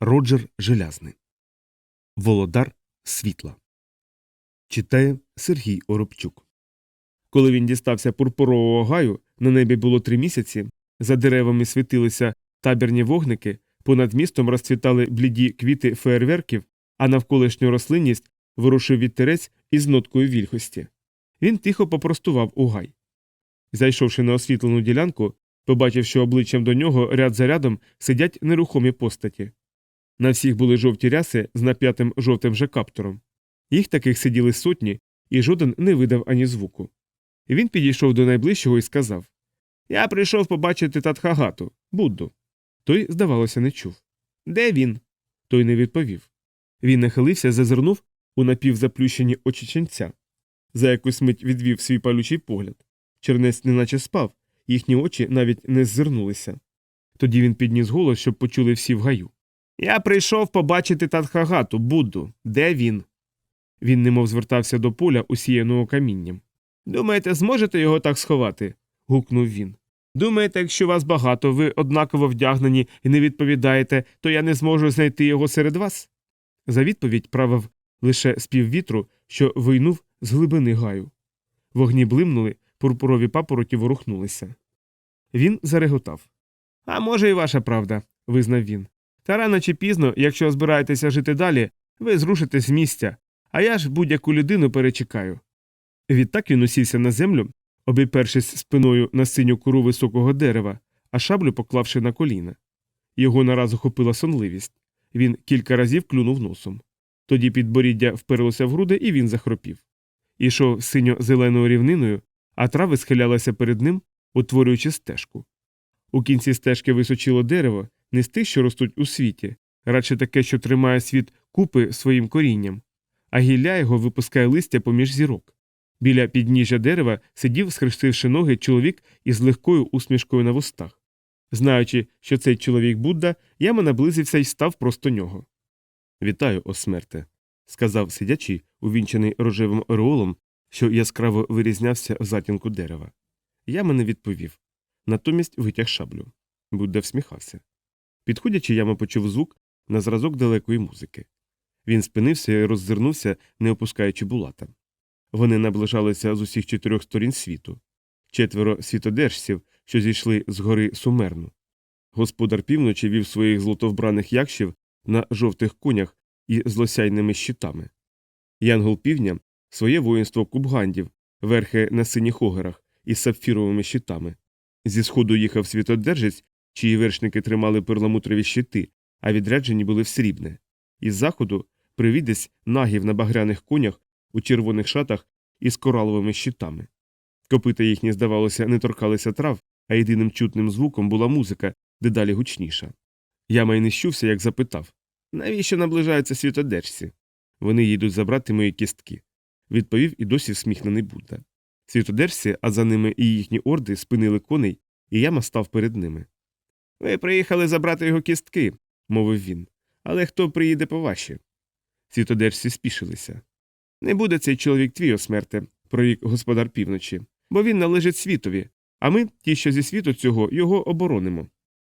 Роджер Желязний. Володар світла. Читає Сергій Оробчук. Коли він дістався пурпурового гаю, на небі було три місяці, за деревами світилися табірні вогники, понад містом розцвітали бліді квіти феєрверків, а навколишню рослинність ворушив вітерець із ноткою вільхості. Він тихо попростував у гай. Зайшовши на освітлену ділянку, побачив, що обличчям до нього ряд за рядом сидять нерухомі постаті. На всіх були жовті ряси з нап'ятим жовтим же каптуром. Їх таких сиділи сотні, і жоден не видав ані звуку. Він підійшов до найближчого і сказав Я прийшов побачити Татхагату, Будду. Той, здавалося, не чув. Де він? Той не відповів. Він нахилився, зазирнув у напівзаплющені очі ченця. За якусь мить відвів свій палючий погляд. Чернець неначе спав, їхні очі навіть не ззирнулися. Тоді він підніс голос, щоб почули всі в гаю. Я прийшов побачити Татхагату, Будду. Де він? Він немов звертався до поля, усіяного камінням. Думаєте, зможете його так сховати? гукнув він. Думаєте, якщо вас багато, ви однаково вдягнені і не відповідаєте, то я не зможу знайти його серед вас? За відповідь правив лише спів вітру, що вийнув з глибини гаю. Вогні блимнули, пурпурові папороті ворухнулися. Він зареготав. А може, і ваша правда, визнав він. Та рано чи пізно, якщо збираєтеся жити далі, ви зрушите з місця, а я ж будь-яку людину перечекаю. Відтак він усівся на землю, обіпершись спиною на синю кору високого дерева, а шаблю поклавши на коліна. Його нараз охопила сонливість. Він кілька разів клюнув носом. Тоді підборіддя вперлося в груди, і він захропів. Ішов синьо-зеленою рівниною, а трави схилялися перед ним, утворюючи стежку. У кінці стежки височило дерево, не з тих, що ростуть у світі, радше таке, що тримає світ купи своїм корінням, а гілля його випускає листя поміж зірок. Біля підніжжя дерева сидів, схрестивши ноги, чоловік із легкою усмішкою на вустах. Знаючи, що цей чоловік Будда, яма наблизився і став просто нього. Вітаю, о смерте, сказав сидячий, увінчений рожевим ореолом, що яскраво вирізнявся в затінку дерева. Яма не відповів. Натомість витяг шаблю. Будда всміхався. Підходячи, яма почув звук на зразок далекої музики. Він спинився і роззирнувся, не опускаючи булата. Вони наближалися з усіх чотирьох сторін світу четверо світодержців, що зійшли з гори Сумерну. Господар півночі вів своїх злотовбраних якшів на жовтих конях і злосяйними щитами. Янгол півдня своє воїнство кубгандів, верхи на синіх огерах із сапфіровими щитами. Зі сходу їхав світодержець, чиї вершники тримали перламутрові щити, а відряджені були в срібне. Із заходу привідець нагів на багряних конях у червоних шатах із кораловими щитами. Копита їхні, здавалося, не торкалися трав, а єдиним чутним звуком була музика, дедалі гучніша. Я щувся, як запитав навіщо наближаються світодержці? Вони їдуть забрати мої кістки. Відповів і досі всміхнений Будда. Світодержці, а за ними і їхні орди спинили коней, і яма став перед ними. Ви приїхали забрати його кістки, мовив він. Але хто приїде по ваші? Світодержці спішилися. Не буде цей чоловік твій о смерте, прорік господар півночі, бо він належить світові, а ми, ті, що зі світу цього, його оборонимо.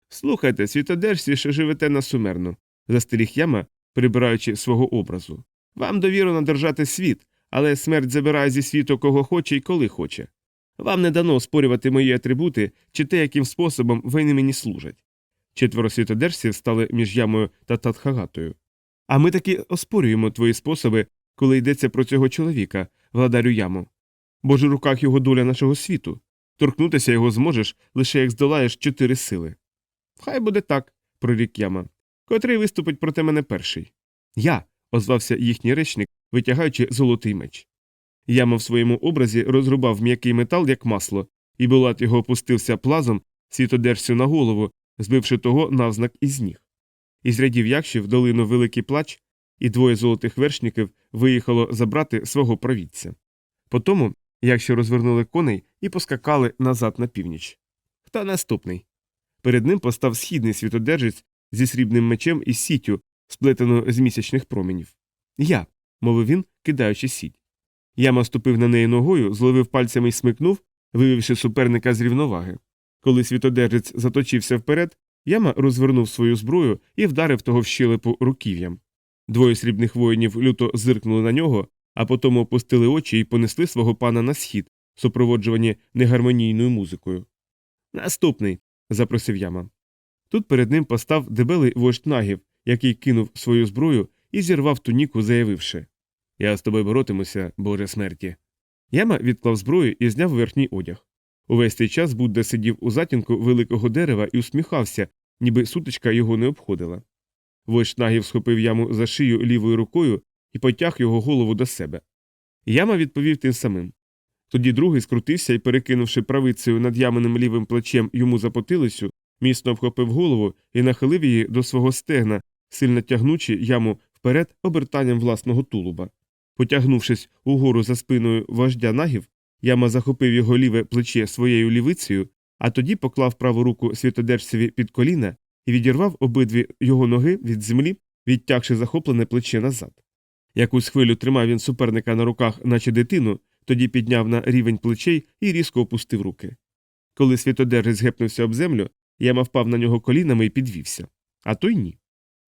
Слухайте, світодержці, що живете на сумерно, застеріг яма, прибираючи свого образу. Вам довірено держати світ, але смерть забирає зі світу кого хоче і коли хоче. Вам не дано оспорювати мої атрибути чи те, яким способом вони мені служать. Четверо світодержців стали між ямою та Татхагатою. А ми таки оспорюємо твої способи, коли йдеться про цього чоловіка, владарю яму. Бо ж у руках його доля нашого світу. Торкнутися його зможеш лише як здолаєш чотири сили. Хай буде так, прорік яма. Котрий виступить проти мене перший. Я, озвався їхній речник, витягаючи золотий меч. Яма в своєму образі розрубав м'який метал, як масло, і булат його опустився плазом світодержцю на голову, збивши того навзнак із ніг. Із рядів якшів долину великий плач, і двоє золотих вершників виїхало забрати свого провідця. Потому якщо розвернули коней і поскакали назад на північ. Хто наступний? Перед ним постав східний світодержець зі срібним мечем і сітю, сплетеною з місячних променів. Я, мовив він, кидаючи сіть. Яма ступив на неї ногою, зловив пальцями і смикнув, вивівши суперника з рівноваги. Коли світодержець заточився вперед, Яма розвернув свою зброю і вдарив того в щелепу руків'ям. Двоє срібних воїнів люто зиркнули на нього, а потім опустили очі і понесли свого пана на схід, супроводжувані негармонійною музикою. Наступний. запросив яма. Тут перед ним постав дебелий вождь нагів, який кинув свою зброю і зірвав туніку, заявивши Я з тобою боротимуся, Боже смерті. Яма відклав зброю і зняв верхній одяг. Увесь цей час Будда сидів у затінку великого дерева і усміхався, ніби сутичка його не обходила. Вождь нагів схопив яму за шию лівою рукою і потяг його голову до себе. Яма відповів тим самим. Тоді другий скрутився і, перекинувши правицею над яманим лівим плечем йому за потилицю, міцно вхопив голову і нахилив її до свого стегна, сильно тягнучи яму вперед обертанням власного тулуба. Потягнувшись угору за спиною вождя нагів, яма захопив його ліве плече своєю лівицею, а тоді поклав праву руку світодержцеві під коліна і відірвав обидві його ноги від землі, відтягши захоплене плече назад. Якусь хвилю тримав він суперника на руках, наче дитину, тоді підняв на рівень плечей і різко опустив руки. Коли світодержець гепнувся об землю, яма впав на нього колінами і підвівся. А той ні.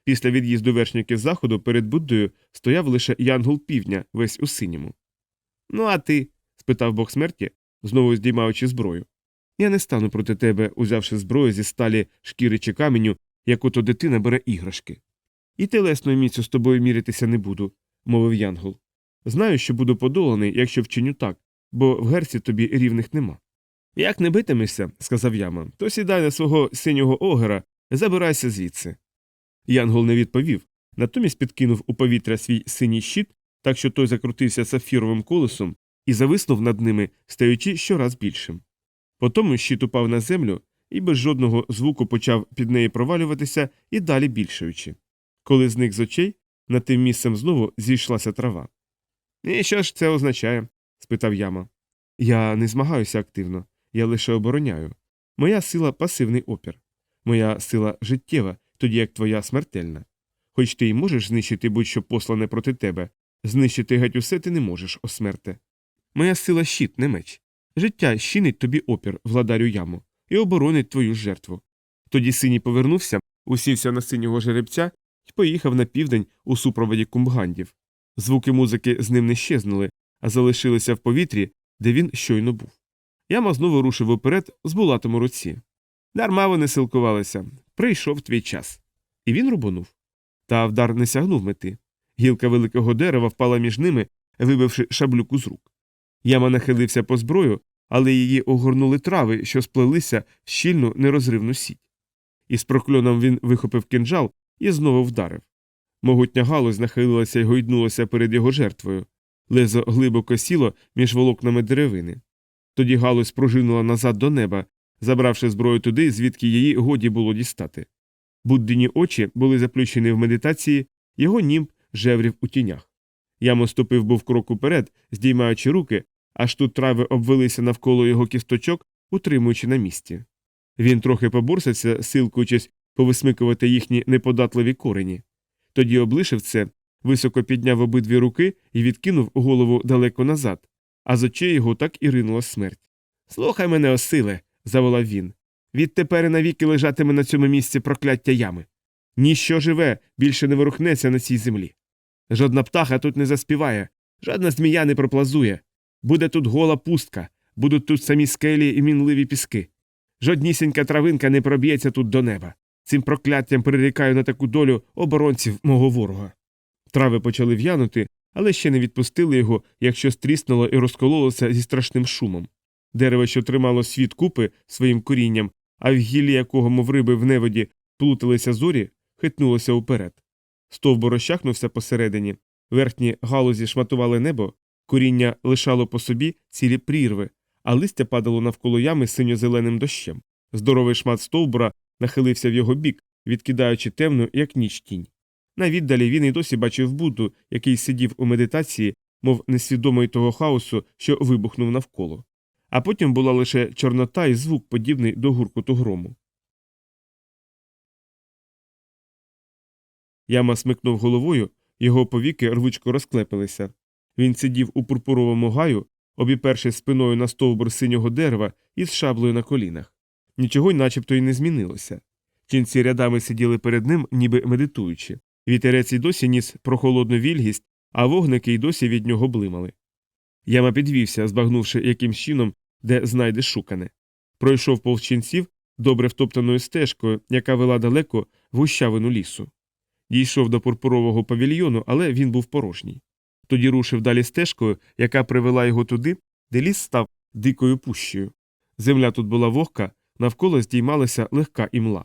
Після від'їзду вершників заходу перед Буддою стояв лише янгол півдня, весь у синьому. Ну, а ти? спитав бог смерті, знову здіймаючи зброю. Я не стану проти тебе, узявши зброю зі сталі шкіри чи каменю, як ото дитина бере іграшки. І телесною міцю з тобою міритися не буду, мовив янгол. Знаю, що буду подоланий, якщо вчиню так, бо в герці тобі рівних нема. Як не битимешся, сказав яма, то сідай на свого синього огера, забирайся звідси. Янгол не відповів, натомість підкинув у повітря свій синій щит, так що той закрутився сафіровим колесом і зависнув над ними, стаючи щораз більшим. Потому щит упав на землю і без жодного звуку почав під неї провалюватися і далі більшаючи. Коли зник з очей, над тим місцем знову зійшлася трава. І що ж це означає? спитав яма. Я не змагаюся активно, я лише обороняю. Моя сила пасивний опір, моя сила життєва, тоді як твоя смертельна. Хоч ти й можеш знищити будь-що послане проти тебе, знищити геть усе ти не можеш, о смерте. Моя сила щит, не меч. Життя щинить тобі опір, владарю яму, і оборонить твою жертву. Тоді синій повернувся, усівся на синього жеребця і поїхав на південь у супроводі кумбгандів. Звуки музики з ним не щезнули, а залишилися в повітрі, де він щойно був. Яма знову рушив уперед з булатом у руці. Дарма вони силкувалися. Прийшов твій час. І він рубанув. Та вдар не сягнув мети. Гілка великого дерева впала між ними, вибивши шаблюку з рук. Яма нахилився по зброю, але її огорнули трави, що сплелися в щільну нерозривну сіть. Із прокльоном він вихопив кинджал і знову вдарив. Могутня галузь нахилилася й гойднулася перед його жертвою. Лезо глибоко сіло між волокнами деревини. Тоді галузь пружинула назад до неба, забравши зброю туди, звідки її годі було дістати. Буддині очі були заплющені в медитації, його німб жеврів у тінях. Ямо ступив був крок уперед, здіймаючи руки, аж тут трави обвелися навколо його кісточок, утримуючи на місці. Він трохи побурсився, силкуючись повисмикувати їхні неподатливі корені. Тоді облишив це, високо підняв обидві руки і відкинув голову далеко назад, а з очей його так і ринула смерть. Слухай мене, осиле, заволав він. Відтепер і навіки лежатиме на цьому місці прокляття ями. Ніщо живе більше не ворухнеться на цій землі. Жодна птаха тут не заспіває, жодна змія не проплазує. Буде тут гола пустка, будуть тут самі скелі і мінливі піски. Жоднісінька травинка не проб'ється тут до неба. Цим прокляттям прирікаю на таку долю оборонців мого ворога. Трави почали в'янути, але ще не відпустили його, якщо стріснуло і розкололося зі страшним шумом. Дерево, що тримало світ купи своїм корінням, а в гіллі якого, мов риби в неводі, плуталися зорі, хитнулося уперед. Стовбур розчахнувся посередині, верхні галузі шматували небо, коріння лишало по собі цілі прірви, а листя падало навколо ями синьо-зеленим дощем. Здоровий шмат стовбура нахилився в його бік, відкидаючи темну, як ніч тінь. На віддалі він і досі бачив Будду, який сидів у медитації, мов несвідомий того хаосу, що вибухнув навколо. А потім була лише чорнота і звук, подібний до гуркоту грому. Яма смикнув головою, його повіки рвучко розклепилися. Він сидів у пурпуровому гаю, обіперши спиною на стовбур синього дерева із шаблею на колінах. Нічого й начебто й не змінилося. Ченці рядами сиділи перед ним, ніби медитуючи. Вітерець і досі ніс прохолодну вільгість, а вогники й досі від нього блимали. Яма підвівся, збагнувши яким чином, де знайде шукане. Пройшов повз ченців добре втоптаною стежкою, яка вела далеко в гущавину лісу. Дійшов до пурпурового павільйону, але він був порожній. Тоді рушив далі стежкою, яка привела його туди, де ліс став дикою пущею. Земля тут була вогка, навколо здіймалася легка імла.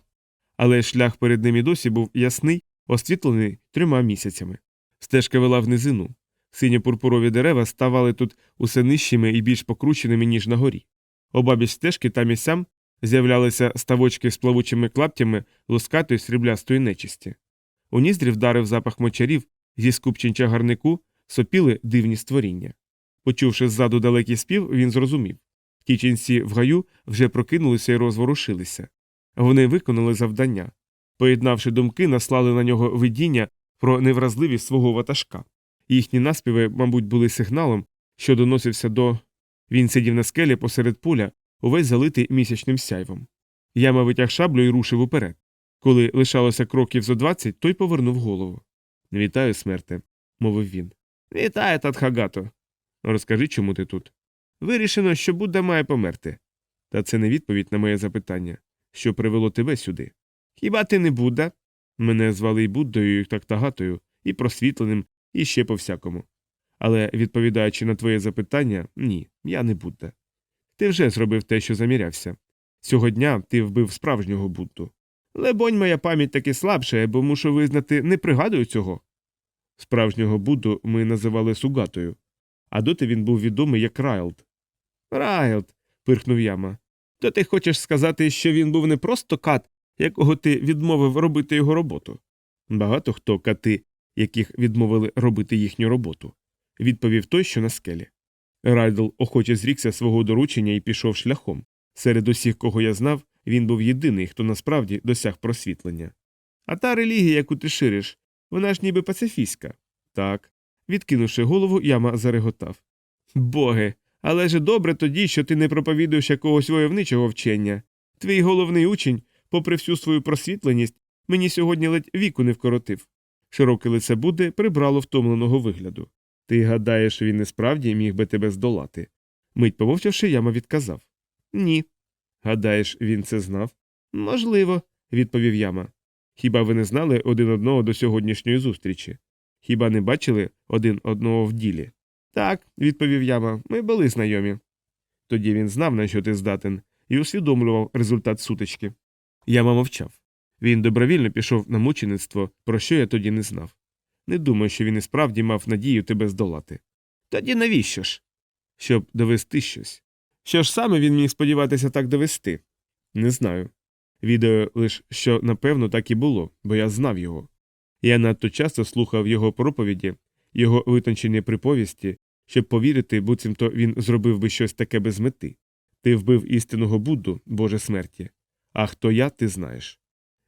Але шлях перед ним і досі був ясний, освітлений трьома місяцями. Стежка вела в низину. Сині пурпурові дерева ставали тут усе нижчими і більш покрученими, ніж на горі. Обабіч стежки там і сям з'являлися ставочки з плавучими клаптями лускатої сріблястої нечисті. У ніздрі вдарив запах мочарів, зі скупчень чагарнику сопіли дивні створіння. Почувши ззаду далекий спів, він зрозумів ті ченці в гаю вже прокинулися і розворушилися. Вони виконали завдання. Поєднавши думки, наслали на нього видіння про невразливість свого ватажка. Їхні наспіви, мабуть, були сигналом, що доносився до. Він сидів на скелі посеред поля, увесь залитий місячним сяйвом. Яма витяг шаблю і рушив уперед. Коли лишалося кроків зо двадцять, той повернув голову. Вітаю, смерте, мовив він. Вітаю, Татхагато. Розкажи, чому ти тут. Вирішено, що Будда має померти. Та це не відповідь на моє запитання, що привело тебе сюди. Хіба ти не Будда? Мене звали і Буддою, і Тактагатою, і просвітленим, і ще по всякому. Але, відповідаючи на твоє запитання, ні, я не Будда. Ти вже зробив те, що замірявся. Цього дня ти вбив справжнього Будду. Лебонь, моя пам'ять таки слабша, бо мушу визнати, не пригадую цього. Справжнього Будду ми називали Сугатою, а доти він був відомий як Райлд. Райлд. пирхнув яма. То ти хочеш сказати, що він був не просто кат, якого ти відмовив робити його роботу? Багато хто кати, яких відмовили робити їхню роботу, відповів той, що на скелі. Райдл охоче зрікся свого доручення і пішов шляхом. Серед усіх, кого я знав, він був єдиний, хто насправді досяг просвітлення. А та релігія, яку ти шириш, вона ж ніби пацифістська. Так. Відкинувши голову, яма зареготав. Боги, але ж добре тоді, що ти не проповідуєш якогось войовничого вчення. Твій головний учень, попри всю свою просвітленість, мені сьогодні ледь віку не вкоротив. Широке лице Будди прибрало втомленого вигляду. Ти гадаєш, він і справді міг би тебе здолати. Мить помовчавши, яма відказав Ні. Гадаєш, він це знав? Можливо, відповів яма. Хіба ви не знали один одного до сьогоднішньої зустрічі? Хіба не бачили один одного в ділі? Так, відповів яма, ми були знайомі. Тоді він знав, на що ти здатен, і усвідомлював результат сутички. Яма мовчав. Він добровільно пішов на мучеництво, про що я тоді не знав. Не думаю, що він і справді мав надію тебе здолати. Тоді навіщо ж? Щоб довести щось. Що ж саме він міг сподіватися так довести? Не знаю. Відео лише що напевно так і було, бо я знав його. Я надто часто слухав його проповіді, його витончені приповісті, щоб повірити, буцімто він зробив би щось таке без мети. Ти вбив істинного Будду, Боже смерті. А хто я, ти знаєш.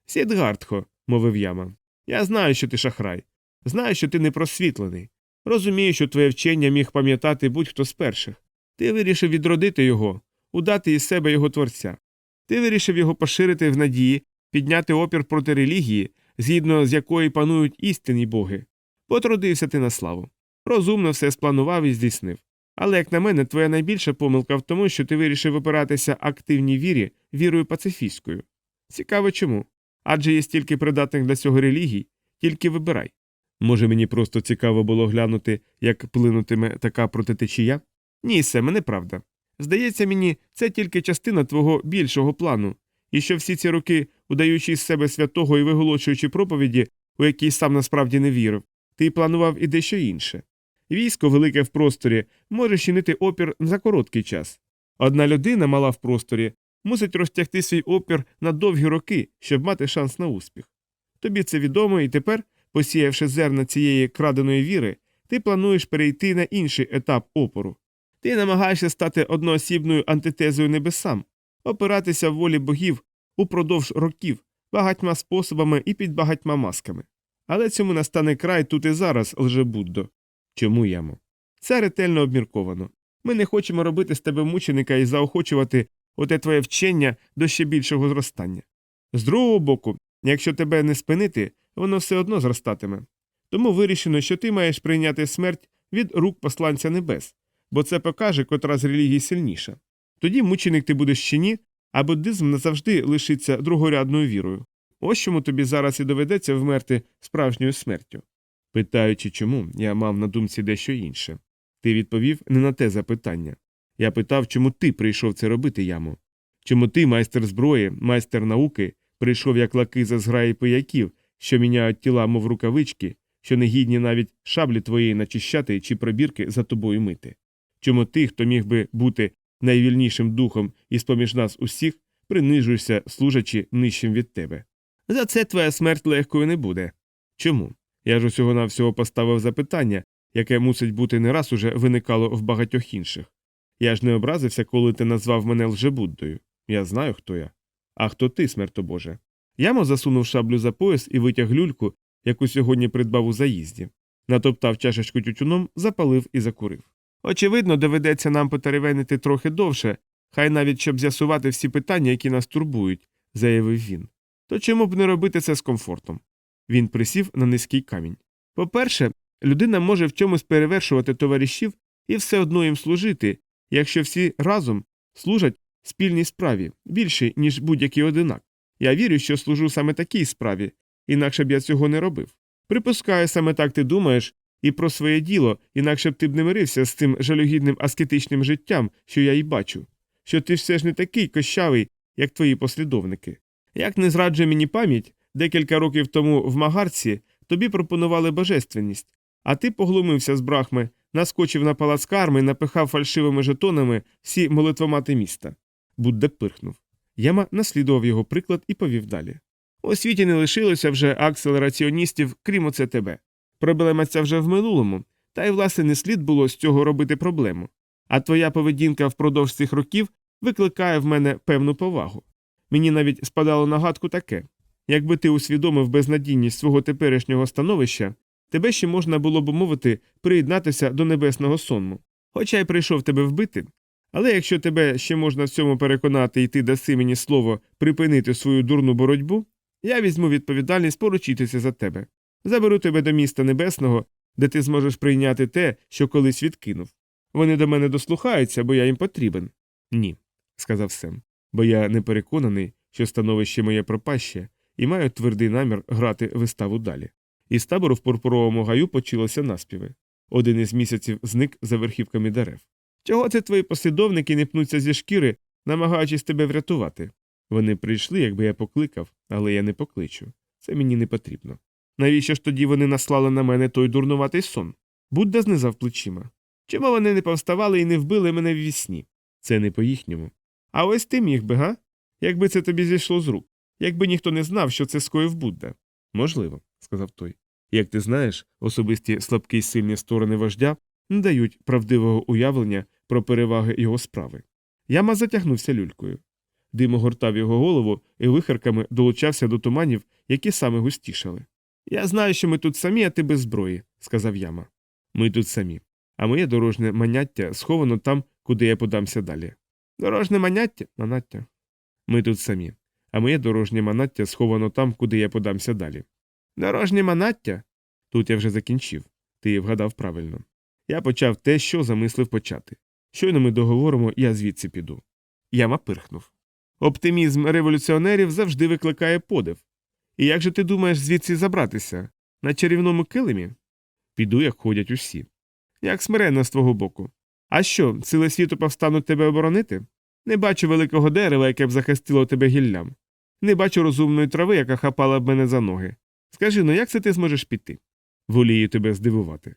Сідгартхо, мовив яма. Я знаю, що ти шахрай. Знаю, що ти не просвітлений. Розумію, що твоє вчення міг пам'ятати будь-хто з перших. Ти вирішив відродити його, удати із себе його творця. Ти вирішив його поширити в надії, підняти опір проти релігії, згідно з якої панують істинні боги. Потрудився ти на славу. Розумно все спланував і здійснив. Але, як на мене, твоя найбільша помилка в тому, що ти вирішив опиратися активній вірі вірою пацифістською. Цікаво чому. Адже є стільки придатних для цього релігій, тільки вибирай. Може, мені просто цікаво було глянути, як плинутиме така протитечія? Ні, Семе, неправда. Здається мені, це тільки частина твого більшого плану, і що всі ці роки, удаючи з себе святого і виголошуючи проповіді, у які сам насправді не вірив, ти планував і дещо інше. Військо велике в просторі може чинити опір за короткий час. Одна людина, мала в просторі, мусить розтягти свій опір на довгі роки, щоб мати шанс на успіх. Тобі це відомо, і тепер, посіявши зерна цієї краденої віри, ти плануєш перейти на інший етап опору. Ти намагаєшся стати одноосібною антитезою небесам, опиратися в волі богів упродовж років, багатьма способами і під багатьма масками. Але цьому настане край тут і зараз, лжебуддо. Чому ямо? Це ретельно обмірковано. Ми не хочемо робити з тебе мученика і заохочувати оте твоє вчення до ще більшого зростання. З другого боку, якщо тебе не спинити, воно все одно зростатиме. Тому вирішено, що ти маєш прийняти смерть від рук посланця небес, бо це покаже, котра з релігій сильніша. Тоді мученик ти будеш чи ні, а буддизм назавжди лишиться другорядною вірою. Ось чому тобі зараз і доведеться вмерти справжньою смертю. Питаючи чому, я мав на думці дещо інше. Ти відповів не на те запитання. Я питав, чому ти прийшов це робити, яму. Чому ти, майстер зброї, майстер науки, прийшов як лаки за зграї пияків, що міняють тіла, мов рукавички, що не гідні навіть шаблі твоєї начищати чи пробірки за тобою мити. Чому ти, хто міг би бути найвільнішим духом із поміж нас усіх, принижуєшся, служачи нижчим від тебе? За це твоя смерть легкою не буде. Чому? Я ж усього навсього поставив запитання, яке мусить бути не раз уже виникало в багатьох інших. Я ж не образився, коли ти назвав мене лжебуддою. Я знаю, хто я. А хто ти, смерто Боже? Ямо засунув шаблю за пояс і витяг люльку, яку сьогодні придбав у заїзді. Натоптав чашечку тютюном, запалив і закурив. Очевидно, доведеться нам потеревенити трохи довше, хай навіть щоб з'ясувати всі питання, які нас турбують, заявив він. То чому б не робити це з комфортом? Він присів на низький камінь. По-перше, людина може в чомусь перевершувати товаришів і все одно їм служити, якщо всі разом служать спільній справі більше, ніж будь-який одинак. Я вірю, що служу саме такій справі, інакше б я цього не робив. Припускаю, саме так ти думаєш і про своє діло, інакше б ти б не мирився з цим жалюгідним аскетичним життям, що я й бачу, що ти все ж не такий кощавий, як твої послідовники. Як не зраджує мені пам'ять, декілька років тому в Магарці тобі пропонували божественність, а ти поглумився з брахми, наскочив на палац карми і напихав фальшивими жетонами всі молитвомати міста. Будда пирхнув. Яма наслідував його приклад і повів далі. У світі не лишилося вже акселераціоністів, крім оце тебе. Проблема ця вже в минулому, та й власне не слід було з цього робити проблему. А твоя поведінка впродовж цих років викликає в мене певну повагу. Мені навіть спадало на гадку таке якби ти усвідомив безнадійність свого теперішнього становища, тебе ще можна було б мовити приєднатися до небесного сонму. Хоча й прийшов тебе вбити, але якщо тебе ще можна в цьому переконати і ти даси мені слово припинити свою дурну боротьбу, я візьму відповідальність поручитися за тебе. Заберу тебе до міста небесного, де ти зможеш прийняти те, що колись відкинув. Вони до мене дослухаються, бо я їм потрібен. Ні, сказав Сем, бо я не переконаний, що становище моє пропаще, і маю твердий намір грати виставу далі. Із табору в пурпуровому гаю почалося наспіви. Один із місяців зник за верхівками дерев. Чого це твої послідовники не пнуться зі шкіри, намагаючись тебе врятувати? Вони прийшли, якби я покликав, але я не покличу. Це мені не потрібно. Навіщо ж тоді вони наслали на мене той дурнуватий сон? Будда знизав плечима. Чому вони не повставали і не вбили мене в вісні? Це не по їхньому. А ось ти міг би, га? Якби це тобі зійшло з рук, якби ніхто не знав, що це скоїв Будда. Можливо, сказав той. Як ти знаєш, особисті слабкі й сильні сторони вождя не дають правдивого уявлення про переваги його справи. Яма затягнувся люлькою. Дим огортав його голову і вихарками долучався до туманів, які саме густішали. Я знаю, що ми тут самі, а ти без зброї, сказав яма. Ми тут самі. А моє дорожне маняття сховано там, куди я подамся далі. Дорожне маняття? Манаття. Ми тут самі. А моє дорожнє манаття сховано там, куди я подамся далі. Дорожнє манаття? Тут я вже закінчив. Ти вгадав правильно. Я почав те, що замислив почати. Щойно ми договоримо, я звідси піду. Яма пирхнув. Оптимізм революціонерів завжди викликає подив. І як же ти думаєш звідси забратися? На чарівному килимі? Піду, як ходять усі. Як смиренно з твого боку. А що, сили світу повстануть тебе оборонити? Не бачу великого дерева, яке б захистило тебе гіллям. Не бачу розумної трави, яка хапала б мене за ноги. Скажи ну, як це ти зможеш піти? Волію тебе здивувати.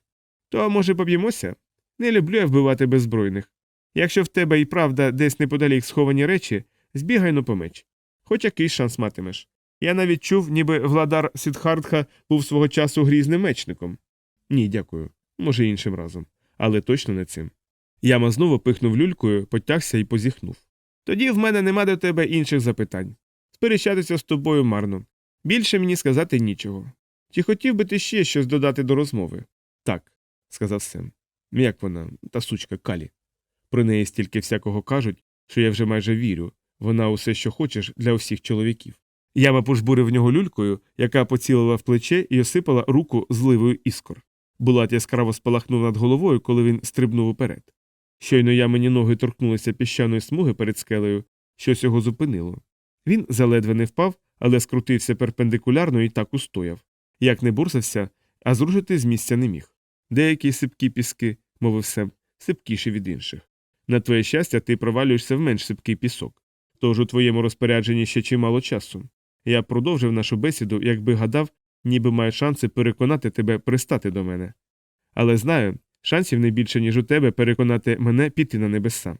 То, може, поб'ємося? Не люблю я вбивати беззбройних. Якщо в тебе і правда десь неподалік сховані речі, збігай ну по меч. Хоч якийсь шанс матимеш. Я навіть чув, ніби владар Сідхартха був свого часу грізним мечником. Ні, дякую. Може, іншим разом. Але точно не цим. Яма знову пихнув люлькою, потягся і позіхнув. Тоді в мене нема до тебе інших запитань. Сперечатися з тобою марно. Більше мені сказати нічого. Чи хотів би ти ще щось додати до розмови? Так, сказав Сем. Як вона, та сучка Калі. Про неї стільки всякого кажуть, що я вже майже вірю. Вона усе, що хочеш для усіх чоловіків. Яма пожбурив нього люлькою, яка поцілила в плече і осипала руку зливою іскор. Булат яскраво спалахнув над головою, коли він стрибнув уперед. Щойно ямині ноги торкнулися піщаної смуги перед скелею, щось його зупинило. Він заледве не впав, але скрутився перпендикулярно і так устояв. Як не бурсався, а зрушити з місця не міг. Деякі сипкі піски, мовив Сем, сипкіші від інших. На твоє щастя, ти провалюєшся в менш сипкий пісок. Тож у твоєму розпорядженні ще чимало часу. Я продовжив нашу бесіду, якби гадав, ніби маю шанси переконати тебе пристати до мене. Але знаю, шансів не більше, ніж у тебе переконати мене піти на небеса.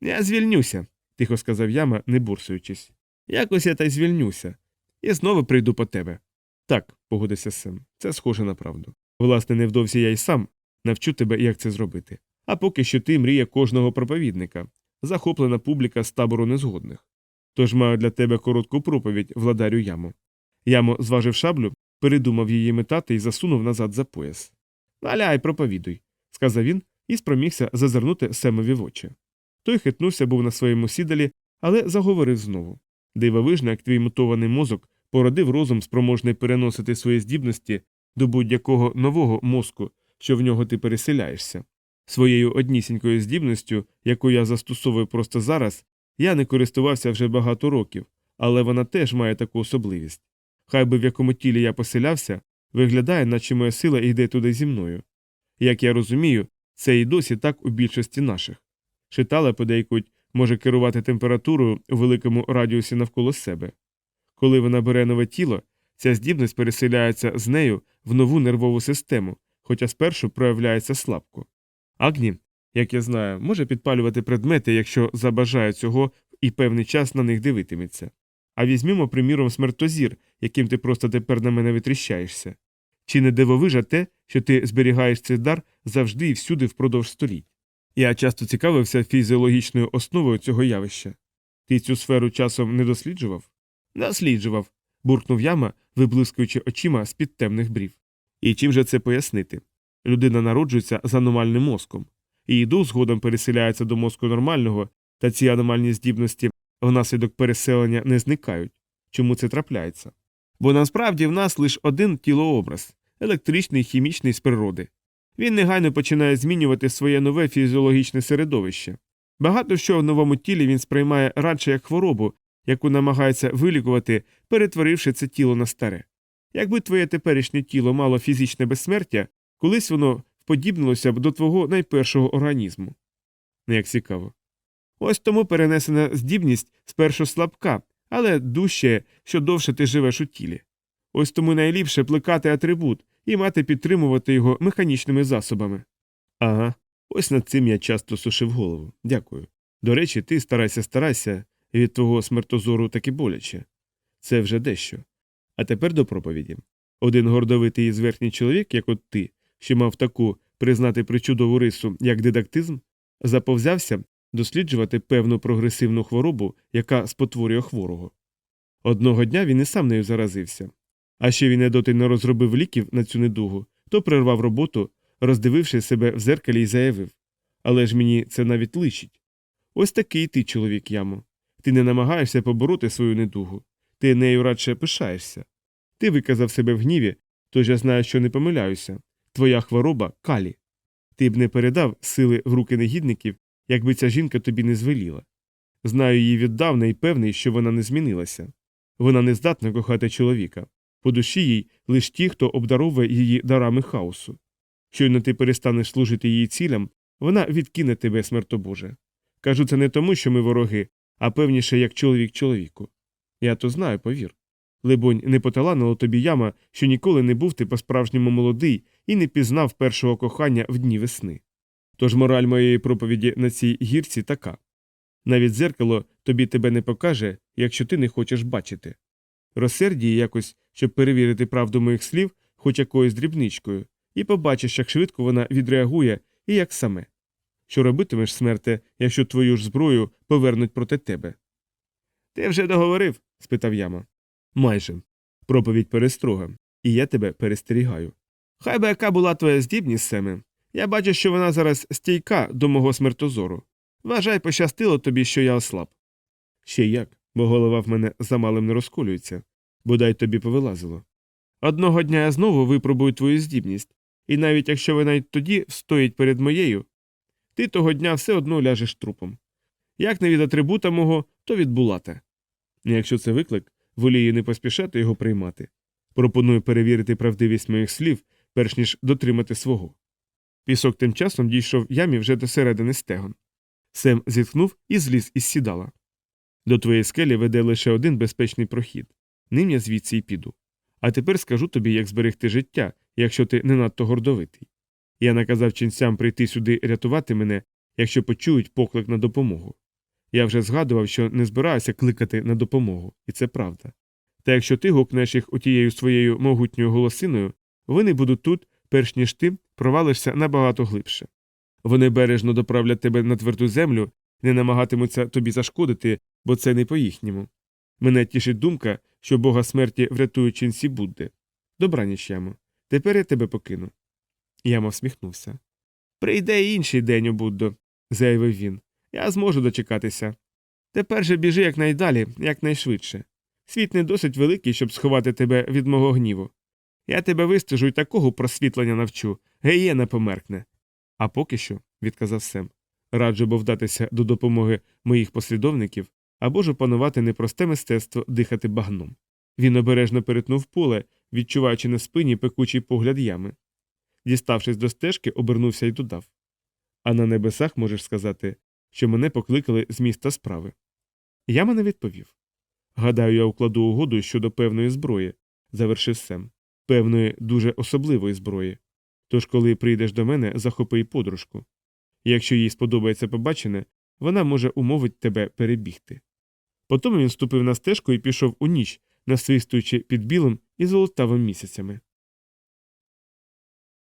Я звільнюся, тихо сказав яма, не бурсуючись. Якось я та й звільнюся. І знову прийду по тебе. Так, погодився Сем, це схоже на правду. Власне, невдовзі я й сам навчу тебе, як це зробити. А поки що ти мрія кожного проповідника, захоплена публіка з табору незгодних. Тож маю для тебе коротку проповідь, владарю яму. Ямо зважив шаблю, передумав її метати і засунув назад за пояс. Наляй, проповідуй, сказав він і спромігся зазирнути Семові в очі. Той хитнувся, був на своєму сідалі, але заговорив знову. Дивовижно, як твій мутований мозок породив розум спроможний переносити свої здібності до будь-якого нового мозку, що в нього ти переселяєшся. Своєю однісінькою здібністю, яку я застосовую просто зараз, я не користувався вже багато років, але вона теж має таку особливість. Хай би в якому тілі я поселявся, виглядає, наче моя сила йде туди зі мною. Як я розумію, це і досі так у більшості наших. Шитала подейкуть може керувати температурою у великому радіусі навколо себе. Коли вона бере нове тіло, ця здібність переселяється з нею в нову нервову систему, хоча спершу проявляється слабко. Агні, як я знаю, може підпалювати предмети, якщо забажає цього і певний час на них дивитиметься. А візьмімо, приміром, смертозір, яким ти просто тепер на мене витріщаєшся. Чи не дивовижа те, що ти зберігаєш цей дар завжди і всюди впродовж століть? Я часто цікавився фізіологічною основою цього явища. Ти цю сферу часом не досліджував? Досліджував, буркнув яма, виблискуючи очима з під темних брів. І чим же це пояснити? Людина народжується з аномальним мозком. Її дух згодом переселяється до мозку нормального, та ці аномальні здібності внаслідок переселення не зникають. Чому це трапляється? Бо насправді в нас лише один тілообраз електричний, хімічний з природи. Він негайно починає змінювати своє нове фізіологічне середовище. Багато що в новому тілі він сприймає радше як хворобу, яку намагається вилікувати, перетворивши це тіло на старе. Якби твоє теперішнє тіло мало фізичне безсмертя, колись воно вподібнилося б до твого найпершого організму. Не Як цікаво. Ось тому перенесена здібність спершу слабка, але дужче, що довше ти живеш у тілі. Ось тому найліпше плекати атрибут і мати підтримувати його механічними засобами. Ага, ось над цим я часто сушив голову. Дякую. До речі, ти старайся, старайся, від твого смертозору таки боляче. Це вже дещо. А тепер до проповіді. Один гордовитий і зверхній чоловік, як от ти, що мав таку признати причудову рису, як дидактизм, заповзявся досліджувати певну прогресивну хворобу, яка спотворює хворого. Одного дня він і сам нею заразився. А ще він недоти не розробив ліків на цю недугу, то прервав роботу, роздививши себе в зеркалі і заявив Але ж мені це навіть личить. Ось такий ти, чоловік ямо. Ти не намагаєшся побороти свою недугу, ти нею радше пишаєшся. Ти виказав себе в гніві, тож я знаю, що не помиляюся. Твоя хвороба калі. Ти б не передав сили в руки негідників, якби ця жінка тобі не звеліла. Знаю її віддавна і певний, що вона не змінилася. Вона не здатна кохати чоловіка. По душі їй лиш ті, хто обдаровує її дарами хаосу. Щойно ти перестанеш служити її цілям, вона відкине тебе, смертобоже. Кажу це не тому, що ми вороги, а певніше, як чоловік чоловіку. Я то знаю, повір. Либонь, не поталанило тобі яма, що ніколи не був ти по-справжньому молодий і не пізнав першого кохання в дні весни. Тож мораль моєї проповіді на цій гірці така навіть дзеркало тобі тебе не покаже, якщо ти не хочеш бачити. Розсердь її якось, щоб перевірити правду моїх слів, хоч якоюсь дрібничкою, і побачиш, як швидко вона відреагує і як саме. Що робитимеш, смерте, якщо твою ж зброю повернуть проти тебе? Ти вже договорив? спитав яма. Майже. Проповідь перестрога, і я тебе перестерігаю. Хай би яка була твоя здібність, Семе. Я бачу, що вона зараз стійка до мого смертозору. Вважай, пощастило тобі, що я ослаб. Ще як, бо голова в мене замалим не розколюється, Бодай тобі повилазило. Одного дня я знову випробую твою здібність, і навіть якщо вона й тоді встоїть перед моєю, ти того дня все одно ляжеш трупом. Як не від атрибута мого, то від булата. Якщо це виклик, волію не поспішати його приймати. Пропоную перевірити правдивість моїх слів, перш ніж дотримати свого. Пісок тим часом дійшов ямі вже до середини стегон. Сем зітхнув і зліз із сідала. До твоєї скелі веде лише один безпечний прохід. Ним я звідси й піду. А тепер скажу тобі, як зберегти життя, якщо ти не надто гордовитий. Я наказав ченцям прийти сюди рятувати мене, якщо почують поклик на допомогу. Я вже згадував, що не збираюся кликати на допомогу, і це правда. Та якщо ти гукнеш їх отією своєю могутньою голосиною, вони будуть тут, перш ніж ти провалишся набагато глибше. Вони бережно доправлять тебе на тверду землю, не намагатимуться тобі зашкодити, бо це не по їхньому. Мене тішить думка, що бога смерті врятують ченці Будди. Добраніч, ямо. Тепер я тебе покину. Яма всміхнувся. Прийде інший день, о Буддо, заявив він. Я зможу дочекатися. Тепер же біжи якнайдалі, якнайшвидше. Світ не досить великий, щоб сховати тебе від мого гніву. Я тебе вистежу й такого просвітлення навчу, геєна померкне. А поки що, відказав Сем, раджу бо вдатися до допомоги моїх послідовників або ж опанувати непросте мистецтво дихати багном. Він обережно перетнув поле, відчуваючи на спині пекучий погляд ями. Діставшись до стежки, обернувся і додав А на небесах можеш сказати, що мене покликали з міста справи. Яма не відповів. Гадаю, я укладу угоду щодо певної зброї, завершив Сем, певної дуже особливої зброї. Тож, коли прийдеш до мене, захопи й подружку. Якщо їй сподобається побачене, вона може умовить тебе перебігти. Потім він ступив на стежку і пішов у ніч, насвистуючи під білим і золотавим місяцями.